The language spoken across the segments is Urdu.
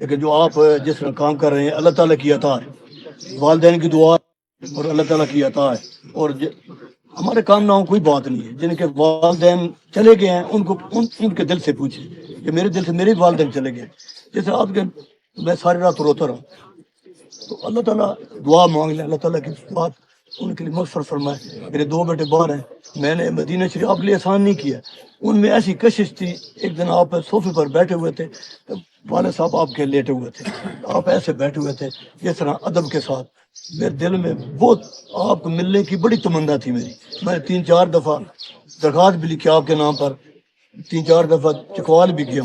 لیکن جو آپ جس طرح کام کر رہے ہیں اللہ تعالیٰ کی عطا ہے۔ والدین کی دعا اور اللہ تعالیٰ کی عطا ہے۔ اور ہمارے کام نہ ہو کوئی بات نہیں ہے۔ جن کے والدین چلے گئے ہیں ان کو ان, ان کے دل سے پوچھیں کہ میرے دل سے میرے والدین چلے گئے۔ جیسے آپ کے میں ساری رات روتا رہا تو اللہ تعالیٰ دعا مانگ لیں۔ اللہ تعالیٰ کی بات ان کے لیے مغفر فرمائے۔ میرے دو بیٹے باہر ہیں۔ میں نے مدینہ شریف آپ کے لیے آسان نہیں کیا۔ ان میں ایسی کشش تھی۔ ایک دن آپ صوفے پر بیٹھے ہوئے تھے۔ والد صاحب آپ کے لیٹے ہوئے تھے آپ ایسے بیٹھے ہوئے تھے جس طرح ادب کے ساتھ۔ میرے دل میں بہت آپ کو ملنے کی بڑی تمنا تھی میری۔ میں نے تین چار دفعہ درخواست بھی لکھی آپ کے نام پر تین چار دفعہ چکوال بھی کیا۔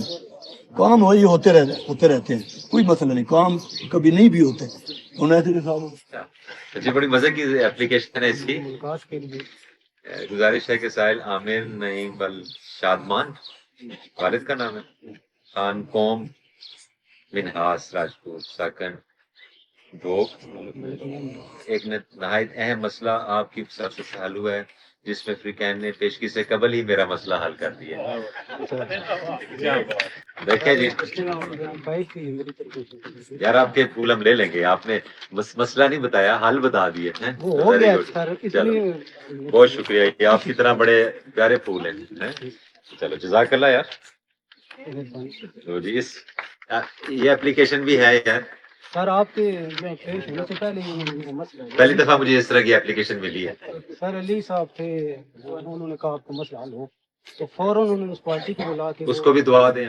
کام وہی ہوتے رہتے ہوتے رہتے ہیں کوئی مسئلہ نہیں۔ کام کبھی نہیں بھی ہوتے۔ صاحب؟ جی بڑی مزے کی اپلیکیشن ہے اس کی۔ گزارش ہے کہ ساحل عامر نہیں بل شادمان۔ والد کا نام ہے۔ خان قوم منہاس راجپوت ساکن ایک نہایت اہم مسئلہ آپ کی طرف سے حل ہوا ہے جس میں فریقین نے پیشگی سے قبل ہی میرا مسئلہ حل کر دیا دیکھیں جی۔ یار آپ کے پھول ہم لے لیں گے۔ آپ نے مس- مسئلہ نہیں بتایا حل بتا دیے. چلو۔ بہت شکریہ۔ یہ آپ کی طرح بڑے پیارے پھول ہیں ہیں؟ چلو جزاک اللہ یار۔ تو جی اس یہ اپلیکیشن بھی ہے یار۔ سر آپ کے پہلی دفعہ مجھے اس طرح کی اپلیکیشن ملی ہے۔ سر علی صاحب تھے انہوں نے کہا آپ کا مسئلہ حل ہو تو فوراً انہوں نے اس پارٹی کو بلا کے اس کو بھی دعا دیں۔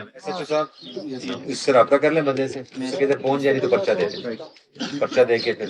اس سے رابطہ کر لیں بندے سے۔ کہتے پہنچ جائے تو پرچہ دے دیں۔ پرچہ دے کے پھر۔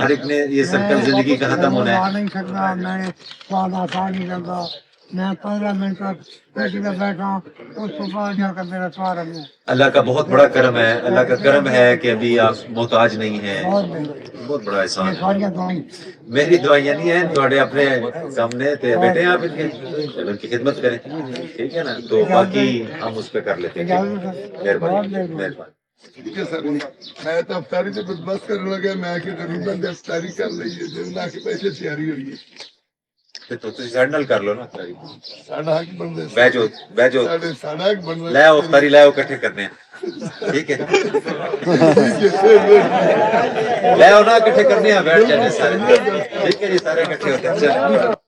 ہر ایک نے یہ سرکل زندگی کا ختم ہونا ہے۔ نہیں سکتا میں آسان نہیں کرتا میں پندرہ منٹ تک بیٹھا اس میرا ہے۔ اللہ کا بہت بڑا کرم ہے اللہ کا کرم ہے کہ ابھی آپ محتاج نہیں ہیں۔ بہت بڑا احسان۔ ہے ساریاں دعائیں۔ میری دعائیاں نہیں ہیں تھوڑے اپنے سامنے بیٹھے ہیں آپ ان کی خدمت کریں۔ ٹھیک ہے نا؟ تو باقی ہم اس پہ کر لیتے ہیں۔ مہربانی مہربانی۔ ٹھیک ہے سر میں تو افطاری سے کچھ بس کرنے لگا میں کہ ضرور بندے افطاری کر لئیے جن نہ کے پیسے تیاری ہوئی ہے۔ پھر تو تسی سینڈل کر لو نا ساڑھا بندے بندے لے افطاری کرنے۔ ہیں ٹھیک ہے۔ لے آؤ نا اکٹھے کرنے ہیں بیٹھ جانے سارے۔ ٹھیک ہے جی سارے اکٹھے ہوتے ہیں۔ چلو۔